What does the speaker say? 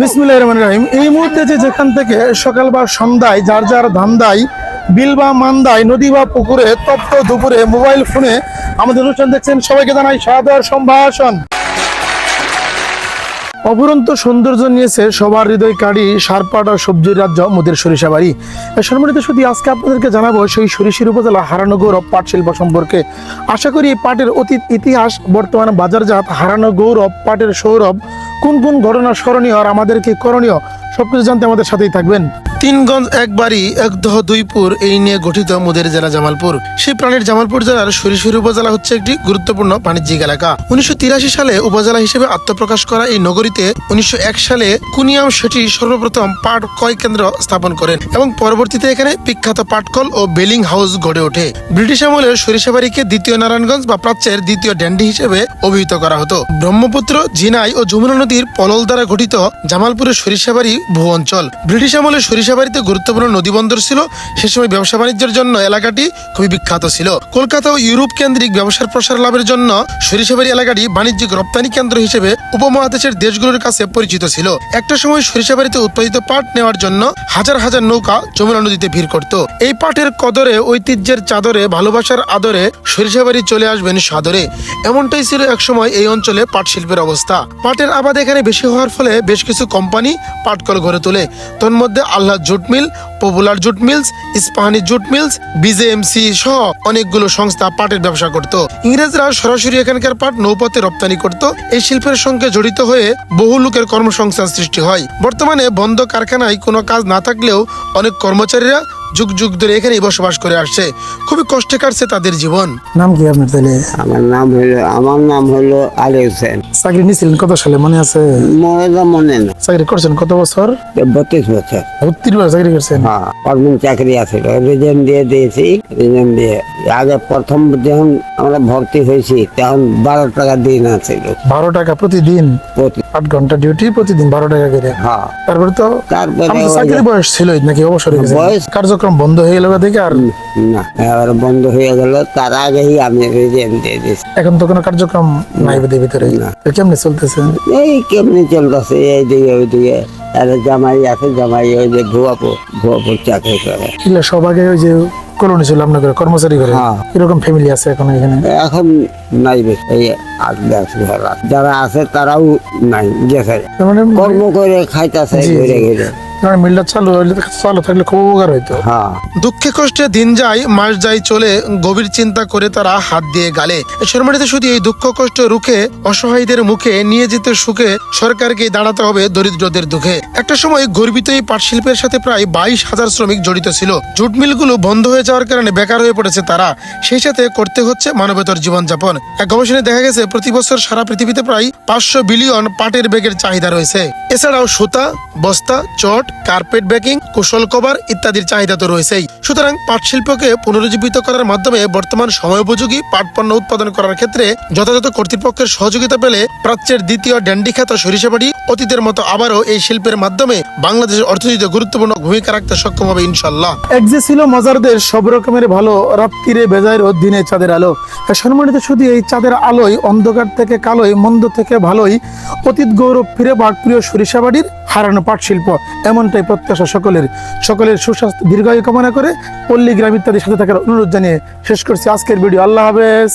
বিসমিল্লাহ রহমান রাহিম। এই মুহূর্তে যে যেখান থেকে সকাল বা সন্ধ্যায় যার যার ধান্দায়, বিল বা মান্দায়, নদী বা পুকুরে, তপ্ত দুপুরে মোবাইল ফোনে আমাদের অনুষ্ঠান দেখছেন, সবাইকে জানাই সাদর সম্ভাষণ। অপরন্ত সৌন্দর্য নিয়েছে সবার হৃদয় কাড়ি, সারপাট সবজির রাজ্য মোদের সরিষা বাড়ি সম্মানিত শুধু আজকে আপনাদেরকে জানাব সেই সরিষির উপজেলা হারানো গৌরব পাট শিল্প সম্পর্কে। আশা করি এই পাটের অতীত ইতিহাস, বর্তমান বাজারজাত হারানো গৌরব পাটের সৌরভ কোন কোন ঘটনা স্মরণীয় আর আমাদেরকে করণীয়, সবকিছু জানতে আমাদের সাথেই থাকবেন। তিনগঞ্জ একবারই একদহ, দুইপুর এই নিয়ে গঠিত মোদের জেলা জামালপুর। সেই প্রাণীর জামালপুর জেলার সরিষির উপজেলা হচ্ছে একটি গুরুত্বপূর্ণ বাণিজ্যিক এলাকা। উনিশশো সালে উপজেলা হিসেবে আত্মপ্রকাশ করা এই নগরীতে উনিশশো সালে কুনিয়াম সেটি সর্বপ্রথম পাট ক্রয় কেন্দ্র স্থাপন করেন এবং পরবর্তীতে এখানে বিখ্যাত পাটকল ও বেলিং হাউস গড়ে ওঠে। ব্রিটিশ আমলের সরিষাবাড়িকে দ্বিতীয় নারায়ণগঞ্জ বা প্রাচ্যের দ্বিতীয় ড্যান্ডি হিসেবে অভিহিত করা হতো। ব্রহ্মপুত্র, ঝিনাই ও যমুনা নদীর পলল দ্বারা গঠিত জামালপুরের সরিষাবাড়ি ভূ অঞ্চল। ব্রিটিশ আমলে সরিষাবাড়িতে গুরুত্বপূর্ণ নদীবন্দর ছিল, সে সময় ব্যবসা বাণিজ্যের জন্য এলাকাটি খুবই বিখ্যাত ছিল। কলকাতা ও ইউরোপ কেন্দ্রিক ব্যবসার প্রসার লাভের জন্য সরিষাবাড়ি এলাকাটি বাণিজ্যিক রপ্তানি কেন্দ্র হিসেবে উপমহাদেশের দেশগুলোর কাছে পরিচিত ছিল। একটা সময় সরিষাবাড়িতে উৎপাদিত পাট নেওয়ার জন্য হাজার হাজার নৌকা যমুনা নদীতে ভিড় করত। এই পাটের কদরে ঐতিহ্যের চাদরে ভালোবাসার আদরে সরিষাবাড়ি চলে আসবেন সাদরে। এমনটাই ছিল একসময় এই অঞ্চলে পাট শিল্পের অবস্থা। পাটের আবাদ এখানে বেশি হওয়ার ফলে বেশ কিছু কোম্পানি পাটকল গড়ে তোলে। তন্মধ্যে Allah jute mill popular jute mills Ispahani jute mills BJMC সহ অনেকগুলো সংস্থা পাটের ব্যবসা করত। ইংরেজরা সরাসরি এখানকার পাট নৌপথে রপ্তানি করত। এই শিল্পের সঙ্গে জড়িত হয়ে বহু লোকের কর্মসংস্থান সৃষ্টি হয়। বর্তমানে বন্ধ কারখানায় কোনো কাজ না থাকলেও অনেক কর্মচারীরা যুগ যুগ ধরে এখানেই বসবাস করে আসছে। খুবই কষ্টে কাটছে তাদের জীবন। নাম কি আপনার তাহলে? আমার নাম হলো আমার নাম হলো আলী হোসেন। চাকরি নিয়েছিলেন কত সালে মনে আছে? মনে না মনে না। চাকরি করছেন কত বছর? বত্রিশ বছর। বত্রিশ বছর চাকরি করছেন? হ্যাঁ চাকরি আছে? রিজেন দিয়ে দিয়েছি রিজেন দিয়ে। আগে প্রথম যখন আমরা ভর্তি হয়েছি তখন বারো টাকা দিন আছিল। বারো টাকা প্রতিদিন? প্রতি আট ঘণ্টা ডিউটি প্রতিদিন বারো টাকা করে। হ্যাঁ। তারপরে তো তারপরে যে- বয়স ছিল নাকি অবসর হয়ে গেছে? কার্যক্রম বন্ধ হয়ে গেল দেখে আর? না এবার বন্ধ হয়ে গেল তার আগেই আমি এখন তো কোনো কার্যক্রম নাই বোধহয় ভিতরে। না। কেমনে চলতেছে? এই কেমনি চলতেছে এই দিকে ওই দিকে আর জামাই আছে জামাই ওই যে ভুয়াপুর ভুয়াপুর চাকরি করে। এগুলো সব আগে ওই যে কলোনি ছিল আপনাদের কর্মচারী করে হ্যাঁ। কীরকম ফ্যামিলি আছে এখন এখানে? এখন নাই বেশ এই আট দশ ঘর যারা আছে তারাও নাই গেছে। মানে কর্ম করে খাইতেছে ঘুরে ঘুরে। কারণ মিলটা চালু হইলে চালু থাকলে খুব উপকার হইতো। হ্যাঁ। দুঃখে কষ্টে দিন যায় মাস যায় চলে গভীর চিন্তা করে তারা হাত দিয়ে গালে। শর্মাটিতে শুধু এই দুঃখ কষ্ট রুখে অসহায়দের মুখে নিয়ে যেতে সুখে সরকারকে দাঁড়াতে হবে দরিদ্রদের দুঃখে। একটা সময় গর্বিত এই পাট শিল্পের সাথে প্রায় বাইশ হাজার শ্রমিক জড়িত ছিল। জুট মিলগুলো বন্ধ হয়ে যাওয়ার কারণে বেকার হয়ে পড়েছে তারা। সেই সাথে করতে হচ্ছে মানবেতর জীবনযাপন। এক গবেষণায় দেখা গেছে প্রতি বছর সারা পৃথিবীতে প্রায় পাঁচশো বিলিয়ন পাটের ব্যাগের চাহিদা রয়েছে। এছাড়াও সুতা বস্তা চট কার্পেট ব্যাকিং কুশল কভার ইত্যাদির চাহিদা তো রয়েছেই। সুতরাং পাট শিল্পকে পুনরুজ্জীবিত করার মাধ্যমে বর্তমান সময়োপযোগী পাট পণ্য উৎপাদন করার ক্ষেত্রে যথাযথ কর্তৃপক্ষের সহযোগিতা পেলে প্রাচ্যের দ্বিতীয় ড্যান্ডি খ্যাত সরিষাবাড়ি অতীতের মতো আবারও এই শিল্পের মাধ্যমে বাংলাদেশের অর্থনীতিতে গুরুত্বপূর্ণ ভূমিকা রাখতে সক্ষম হবে ইনশাল্লাহ এক যে ছিল মজার দেশ সব রকমের ভালো রাত্রিরে বেজায় দিনে চাঁদের আলো। সম্মানিত শুধু এই চাঁদের আলোয়, অন্ধকার থেকে কালোয়, মন্দ থেকে ভালোই অতীত গৌরব ফিরে পাক প্রিয় সরিষাবাড়ির হারানো পাট শিল্প এমনটাই প্রত্যাশা সকলের। সকলের সুস্বাস্থ্য দীর্ঘায়ু কামনা করে পল্লী গ্রাম ইত্যাদির সাথে থাকার অনুরোধ জানিয়ে শেষ করছি আজকের ভিডিও। আল্লাহ হাফেজ।